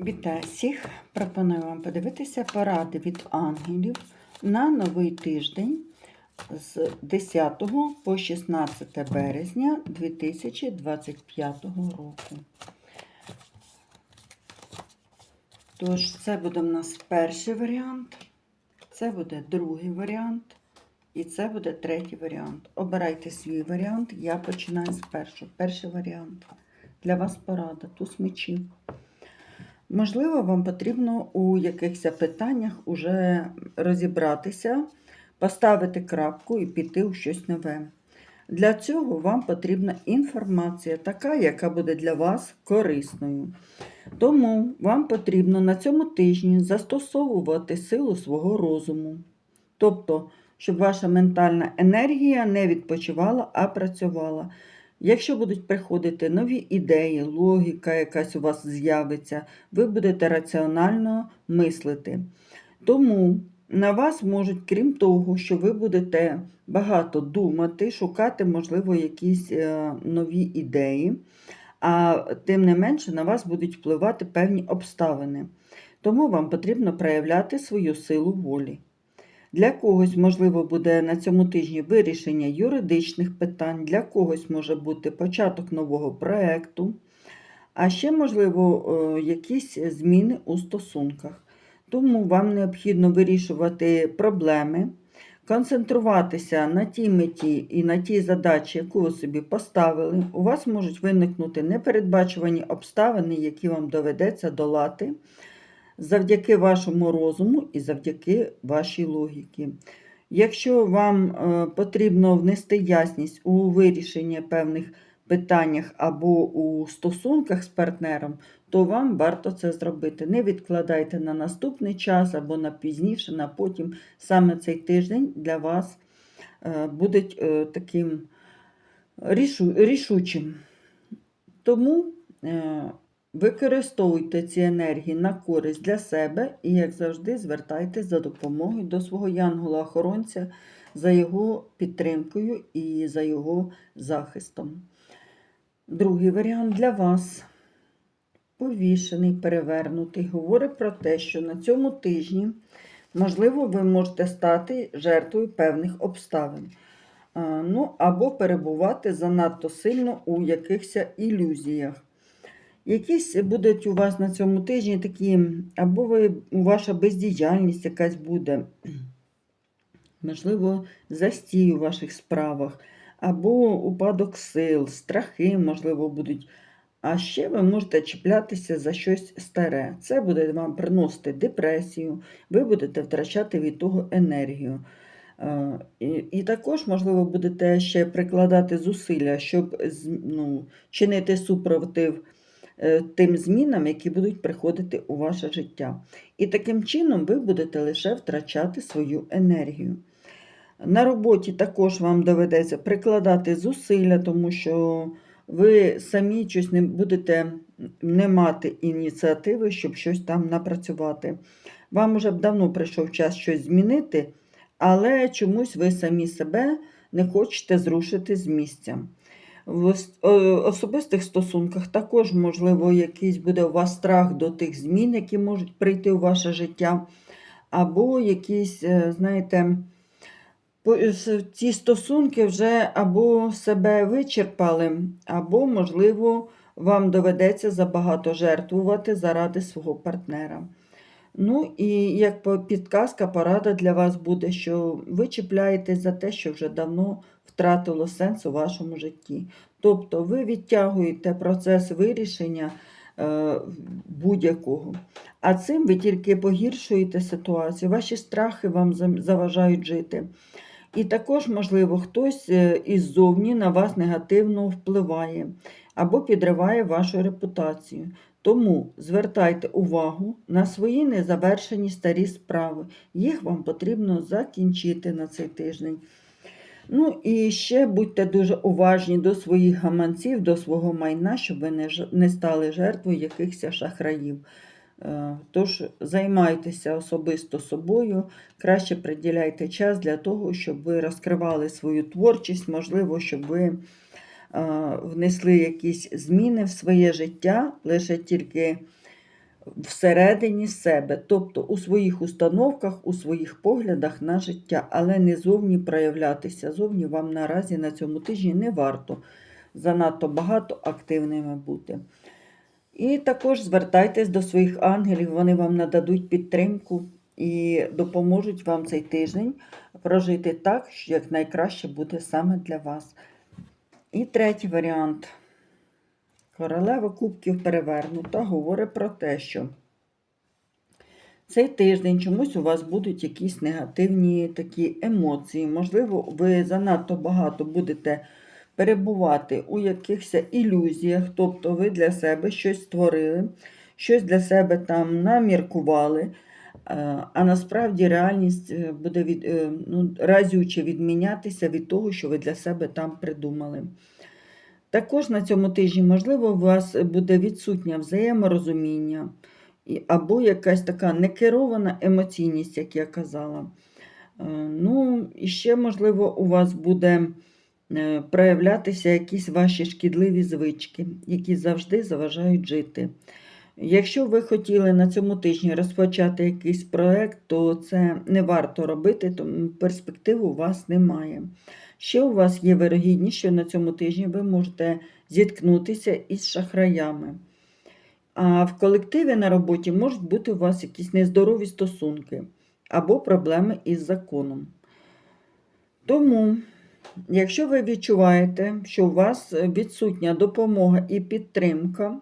Вітаю всіх! Пропоную вам подивитися поради від ангелів на новий тиждень з 10 по 16 березня 2025 року. Тож, це буде в нас перший варіант, це буде другий варіант, і це буде третій варіант. Обирайте свій варіант. Я починаю з першого. Перший варіант. Для вас порада. Туз мечів. Можливо, вам потрібно у якихось питаннях уже розібратися, поставити крапку і піти у щось нове. Для цього вам потрібна інформація, така, яка буде для вас корисною. Тому вам потрібно на цьому тижні застосовувати силу свого розуму. Тобто, щоб ваша ментальна енергія не відпочивала, а працювала. Якщо будуть приходити нові ідеї, логіка якась у вас з'явиться, ви будете раціонально мислити. Тому на вас можуть, крім того, що ви будете багато думати, шукати, можливо, якісь е, нові ідеї, а тим не менше на вас будуть впливати певні обставини. Тому вам потрібно проявляти свою силу волі. Для когось, можливо, буде на цьому тижні вирішення юридичних питань, для когось може бути початок нового проєкту, а ще, можливо, е, якісь зміни у стосунках. Тому вам необхідно вирішувати проблеми, концентруватися на тій меті і на тій задачі, яку ви собі поставили. У вас можуть виникнути непередбачувані обставини, які вам доведеться долати завдяки вашому розуму і завдяки вашій логіці. Якщо вам е, потрібно внести ясність у вирішення певних питаннях або у стосунках з партнером, то вам варто це зробити. Не відкладайте на наступний час або на пізніше, на потім. Саме цей тиждень для вас е, буде е, таким рішу, рішучим. Тому Використовуйте ці енергії на користь для себе і, як завжди, звертайтесь за допомогою до свого янгола-охоронця за його підтримкою і за його захистом. Другий варіант для вас. Повішений, перевернутий, говорить про те, що на цьому тижні, можливо, ви можете стати жертвою певних обставин. Ну, Або перебувати занадто сильно у якихось ілюзіях. Якісь будуть у вас на цьому тижні такі, або ви, ваша бездіяльність якась буде, можливо, застій у ваших справах, або упадок сил, страхи, можливо, будуть. А ще ви можете чіплятися за щось старе. Це буде вам приносити депресію, ви будете втрачати від того енергію. Е, і також, можливо, будете ще прикладати зусилля, щоб ну, чинити супротив. Е, тим змінам, які будуть приходити у ваше життя. І таким чином ви будете лише втрачати свою енергію. На роботі також вам доведеться прикладати зусилля, тому що ви самі щось не будете не мати ініціативи, щоб щось там напрацювати. Вам уже б давно прийшов час щось змінити, але чомусь ви самі себе не хочете зрушити з місця. В е, особистих стосунках також, можливо, якийсь буде у вас страх до тих змін, які можуть прийти у ваше життя, або якісь, е, знаєте, ці стосунки вже або себе вичерпали, або, можливо, вам доведеться забагато жертвувати заради свого партнера. Ну, і як підказка, порада для вас буде, що ви чіпляєтесь за те, що вже давно втратило сенс у вашому житті. Тобто ви відтягуєте процес вирішення е, будь-якого. А цим ви тільки погіршуєте ситуацію, ваші страхи вам заважають жити. І також, можливо, хтось е, іззовні на вас негативно впливає або підриває вашу репутацію. Тому звертайте увагу на свої незавершені старі справи. Їх вам потрібно закінчити на цей тиждень. Ну і ще будьте дуже уважні до своїх гаманців, до свого майна, щоб ви не стали жертвою якихось шахраїв. Е, тож займайтеся особисто собою, краще приділяйте час для того, щоб ви розкривали свою творчість, можливо, щоб ви е, внесли якісь зміни в своє життя, лише тільки всередині себе, тобто у своїх установках, у своїх поглядах на життя, але не зовні проявлятися. Зовні вам наразі на цьому тижні не варто занадто багато активними бути. І також звертайтесь до своїх ангелів, вони вам нададуть підтримку і допоможуть вам цей тиждень прожити так, що як найкраще буде саме для вас. І третій варіант. Королева Кубків перевернута говорить про те, що цей тиждень чомусь у вас будуть якісь негативні такі емоції. Можливо, ви занадто багато будете перебувати у якихось ілюзіях, тобто ви для себе щось створили, щось для себе там наміркували, е, а насправді реальність е, буде від, е, ну, разюче відмінятися від того, що ви для себе там придумали. Також на цьому тижні, можливо, у вас буде відсутнє взаєморозуміння або якась така некерована емоційність, як я казала. Е, Ну, і ще, можливо, у вас буде е, проявлятися якісь ваші шкідливі звички, які завжди заважають жити. Якщо ви хотіли на цьому тижні розпочати якийсь проект, то це не варто робити, тому перспектив у вас немає. Ще у вас є вирогідність, що на цьому тижні ви можете зіткнутися із шахраями. А в колективі на роботі можуть бути у вас якісь нездорові стосунки або проблеми із законом. Тому, якщо ви відчуваєте, що у вас відсутня допомога і підтримка,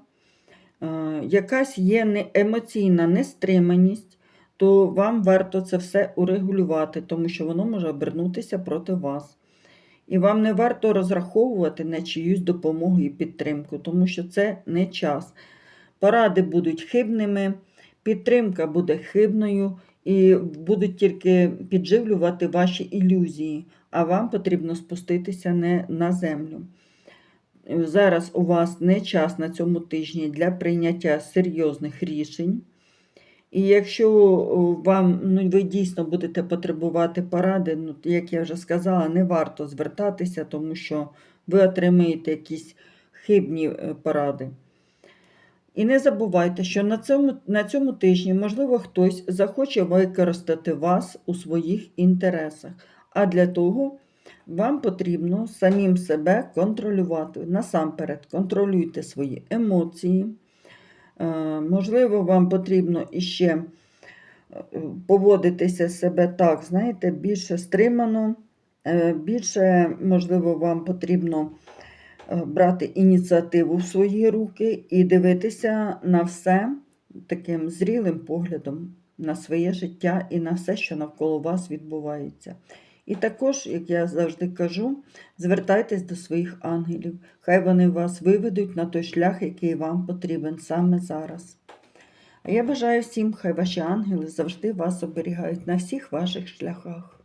е, якась є емоційна нестриманість, то вам варто це все урегулювати, тому що воно може обернутися проти вас. І вам не варто розраховувати на чиюсь допомогу і підтримку, тому що це не час. Поради будуть хибними, підтримка буде хибною і будуть тільки підживлювати ваші ілюзії, а вам потрібно спуститися не на землю. Зараз у вас не час на цьому тижні для прийняття серйозних рішень. І якщо вам ну, ви дійсно будете потребувати поради, ну, як я вже сказала, не варто звертатися, тому що ви отримаєте якісь хибні е, поради. І не забувайте, що на цьому, на цьому тижні, можливо, хтось захоче використати вас у своїх інтересах. А для того вам потрібно самим себе контролювати. Насамперед, контролюйте свої емоції. Е, Можливо, вам потрібно іще е, поводитися себе так, знаєте, більше стримано, е, більше, можливо, вам потрібно брати ініціативу в свої руки і дивитися на все таким зрілим поглядом, на своє життя і на все, що навколо вас відбувається. І також, як я завжди кажу, звертайтесь до своїх ангелів. Хай вони вас виведуть на той шлях, який вам потрібен саме зараз. А я бажаю всім, хай ваші ангели завжди вас оберігають на всіх ваших шляхах.